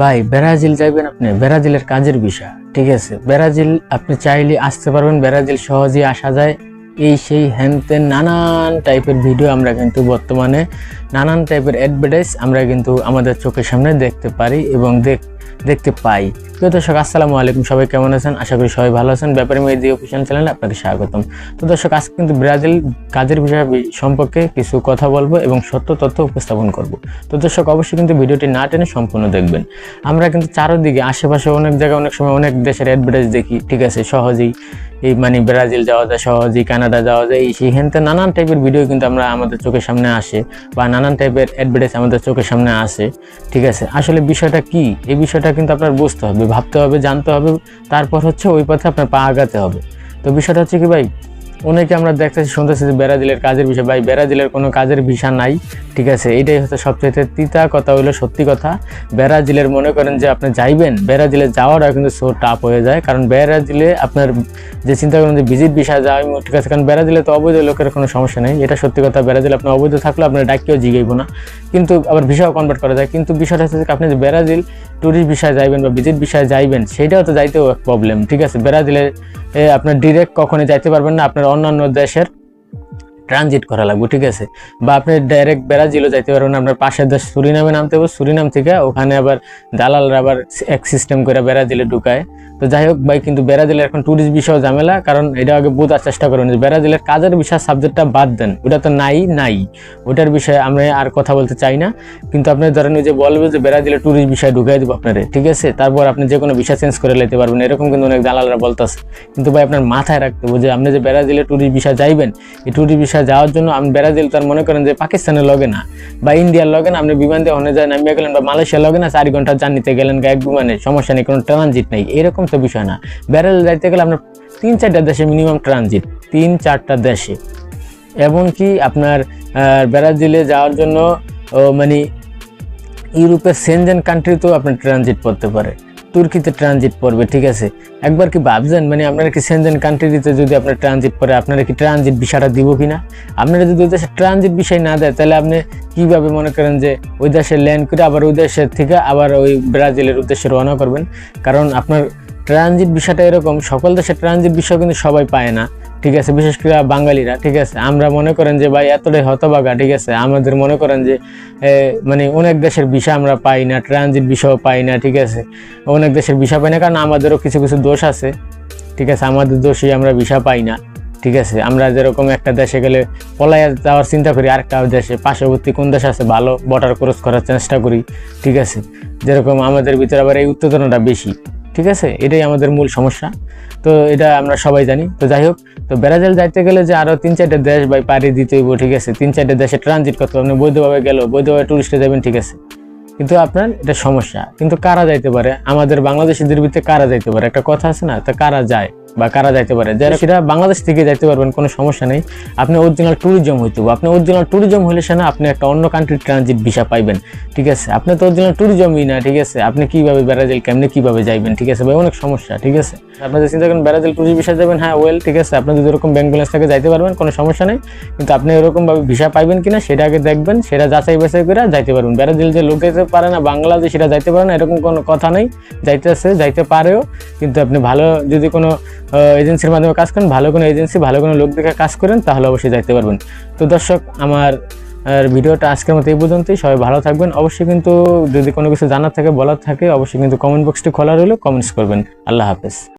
ভাই, ব্রাজিল যাইবেন আপনি, ব্রাজিলের কাজের বিষয়, ঠিক আছে? ব্রাজিল, আপনি চাইলে আসতে পারবেন, ব্রাজিল সহজেই আসা যায়। এই সেই হ্যান নানান টাইপের ভিডিও আমরা কিন্তু বর্তমানে, নানান টাইপের অ্যাডভার্টাইজ আমরা কিন্তু আমাদের চোখের সামনে দেখতে পারি এবং দেখ, দেখতে পাই। প্রিয় দর্শক, আসসালামু আলাইকুম। সবাই কেমন আছেন? আশা করি সবাই ভালো আছেন। ব্যাপারে মেয়ে অফিসিয়াল চ্যানেলে আপনাকে স্বাগতম। তো দর্শক, আজকে কিন্তু ব্রাজিল কাজের বিষয় সম্পর্কে কিছু কথা বলব এবং সত্য তথ্য উপস্থাপন করব। তো দর্শক, অবশ্যই কিন্তু ভিডিওটি না টেনে সম্পূর্ণ দেখবেন। আমরা কিন্তু চারোদিকে, আশেপাশে অনেক জায়গায়, অনেক সময় অনেক দেশের অ্যাডভার্টাইজ দেখি। ঠিক আছে, সহজেই এই মানে ব্রাজিল যাওয়া যায়, সহজেই কানাডা যাওয়া যায় সেইখান থেকে নানান টাইপের ভিডিও কিন্তু আমরা আমাদের চোখের সামনে আসে বা নানান টাইপের অ্যাডভার্টাইজ আমাদের চোখের সামনে আসে। ঠিক আছে, আসলে বিষয়টা কি? এই বিষয়টা কিন্তু আপনার বুঝতে হবে। ভাবতে হবে, জানতে হবে, তারপর হচ্ছে ওই পথে আপনার পা আগাতে হবে। তো বিষয়টা হচ্ছে কি ভাই, অনেকে আমরা দেখতেছি, শুনতেছি যে ব্রাজিলের কাজের বিষয়। ভাই ব্রাজিলের কোনো কাজের ভিসা নাই, ঠিক আছে? এটাই হচ্ছে সবচেয়ে তিতা কথা হলো সত্যি কথা। ব্রাজিলের মনে করেন যে আপনি যাইবেন ব্রাজিলে যাওয়াটা কিন্তু সো টাফ হয়ে যায়। কারণ ব্রাজিলে আপনার যে চিন্তা করেন যে ভিজিট ভিসা যাওয়া ঠিক আছে, কারণ ব্রাজিলে তো অবৈধ লোকের কোনো সমস্যা নেই। এটা সত্যি কথা ব্রাজিল আপনি অবৈধ থাকলে আপনার ডাকিও জিগাইব না। কিন্তু আবার ভিসাও কনভার্ট করা যায়। কিন্তু বিষয়টা হচ্ছে আপনি যে ব্রাজিল ট্যুরিস্ট বিষয়ে যাইবেন বা ভিজিট বিষয়ে যাইবেন, সেটাও তো যাইতেও প্রবলেম ঠিক আছে? ব্রাজিলে আপনার ডিরেক্ট কখনই যাইতে পারবেন না, আপনার অন্যান্য দেশের ট্রানজিট করা লাগবে, ঠিক আছে? বা আপনি ডাইরেক্ট ব্রাজিলও যাইতে পারবেন, আপনার পাশের দেশ সুরিনামে নামতে হবে, সুরিনাম থেকে ওখানে আবার দালালরা আবার এক সিস্টেম করে ব্রাজিলে ঢুকায়। তো যাই হোক ভাই, কিন্তু ব্রাজিলের এখন ট্যুরিস্ট বিষয় ঝামেলা, কারণ এটা আগে বোঝার চেষ্টা করুন যে ব্রাজিলের কাজের বিষয় সাবজেক্টটা বাদ দেন, ওটা তো নাই নাই। ওটার বিষয়ে আমরা আর কথা বলতে চাই না। কিন্তু আপনি ধরেন ওই যে বলবে যে ব্রাজিলের ট্যুরিস্ট বিষয় ঢুকাই দেবো আপনারে, ঠিক আছে? তারপর আপনি যে কোনো বিষয় চেঞ্জ করে নিতে পারবেন, এরকম কিন্তু অনেক দালালরা বলতেছে। কিন্তু ভাই, আপনার মাথায় রাখতে হবে যে আপনি যে ব্রাজিলে ট্যুরিস্ট বিষয় যাইবেন, এই ট্যুরিস্ট যাওয়ার জন্য আপনি ব্রাজিল, তার মনে করেন যে পাকিস্তানের লগে না, বা ইন্ডিয়ার লগে না, আপনি বিমান দিয়ে ওখানে যায় নামিয়ে গেলেন বা মালয়েশিয়ার লগে না, চার ঘণ্টা জার্নিতে গেলেন এক বিমানে, সমস্যা নেই, কোনো ট্রানজিট নেই, এরকম তো বিষয় না। ব্যারেল যাইতে গেলে আপনার তিন চারটা দেশে মিনিমাম ট্রানজিট তিন চারটা দেশে। এমনকি আপনার ব্রাজিলে যাওয়ার জন্য মানে ইউরোপের সেনজেন কান্ট্রিতেও আপনার ট্রানজিট পড়তে পারে। তুর্কিতে ট্রানজিট পড়বে, ঠিক আছে? একবার কি ভাবছেন? মানে আপনারা কি সেনজেন কান্ট্রিতে যদি আপনার ট্রানজিট পড়ে, আপনারা কি ট্রানজিট বিষয়টা দিব কি না? আপনারা যদি ওই দেশে ট্রানজিট বিষয় না দেয়, তাহলে আপনি কীভাবে মনে করেন যে ওই দেশে ল্যান্ড করে আবার ওই দেশের থেকে আবার ওই ব্রাজিলের উদ্দেশ্যে রওনা করবেন? কারণ আপনার ট্রানজিট বিষয়টা এরকম, সকল দেশে ট্রানজিট বিষয় কিন্তু সবাই পায় না। ঠিক আছে, বিশেষ করে বাঙালিরা, ঠিক আছে? আমরা মনে করেন যে, ভাই, এতটাই হতবাগা ঠিক আছে? আমাদের মনে করেন যে মানে অনেক দেশের বিষয় আমরা পাই না, ট্রানজিট বিষয় পাই না, ঠিক আছে? অনেক দেশের বিষয় পাই না, কারণ আমাদেরও কিছু কিছু দোষ আছে, ঠিক আছে? আমাদের দোষই আমরা ভিসা পাই না, ঠিক আছে? আমরা যেরকম একটা দেশে গেলে পলাইয়া যাওয়ার চিন্তা করি আরেকটা দেশে পার্শ্ববর্তী কোন দেশ আছে, ভালো বর্ডার ক্রস করার চেষ্টা করি, ঠিক আছে? যেরকম আমাদের ভিতরে আবার এই উত্তেজনাটা বেশি ঠিক আছে? এটাই আমাদের মূল সমস্যা। তো এটা আমরা সবাই জানি। তো যাই হোক, তো ব্রাজিল যাইতে গেলে যে আরও তিন চারটে দেশ বা পাড়ি দিতে হইব, ঠিক আছে? তিন চারটে দেশে ট্রানজিট করতে আপনি বৈধভাবে গেল বৈধভাবে টুরিস্টে যাবেন, ঠিক আছে? কিন্তু আপনার এটা সমস্যা। কিন্তু কারা যাইতে পারে? আমাদের বাংলাদেশিদের ভিতরে কারা যাইতে পারে? একটা কথা আছে না, তা কারা যায়? বা কারা যাইতে পারে? যারা সেটা বাংলাদেশ থেকে যাইতে পারবেন কোনো সমস্যা নেই। আপনি অরিজিনাল ট্যুরিজম হইতে হবে। আপনি অরিজিনাল ট্যুরিজম হলে সে না আপনি একটা অন্য কান্ট্রির ট্রানজিট ভিসা পাইবেন ঠিক আছে? আপনি তো অরিজিনাল ট্যুরিজমই না ঠিক আছে? আপনি কীভাবে ব্রাজিল কেমনি কীভাবে যাইবেন ঠিক আছে? ভাই অনেক সমস্যা ঠিক আছে? আপনি যদি চিন্তা করেন, ব্রাজিল ট্যুরিস্ট ভিসা যাবেন হ্যাঁ ওয়েল ঠিক আছে আপনি যদি এরকম ব্যাংক ব্যালেন্স থেকে, যাইতে পারবেন, কোনো সমস্যা নেই। কিন্তু আপনি এরকম ভাবে ভিসা পাইবেন কিনা, সেটা আগে দেখবেন, সেটা যাচাই বাছাই করে যাইতে পারবেন। ব্রাজিল যে লোক যেতে পারে না, বাংলাদেশ সেটা যাইতে পারে না, এরকম কোনো কথা নেই। যাইতে যাইতেছে, যাইতে পারেও, কিন্তু আপনি ভালো যদি কোনো এজেন্সির মাধ্যমে কাজ করেন, ভালো কোনো এজেন্সি ভালো কোনো লোক দেখে কাজ করেন, তাহলে অবশ্যই যাইতে পারবেন। তো দর্শক, আমার আর ভিডিওটা আজকের মতো এই পর্যন্তই, সবাই ভালো থাকবেন। অবশ্যই কিন্তু যদি কোনো কিছু জানার থাকে, বলার থাকে, অবশ্যই কিন্তু কমেন্ট বক্সটি খোলা রইলে কমেন্টস করবেন। আল্লাহ হাফেজ।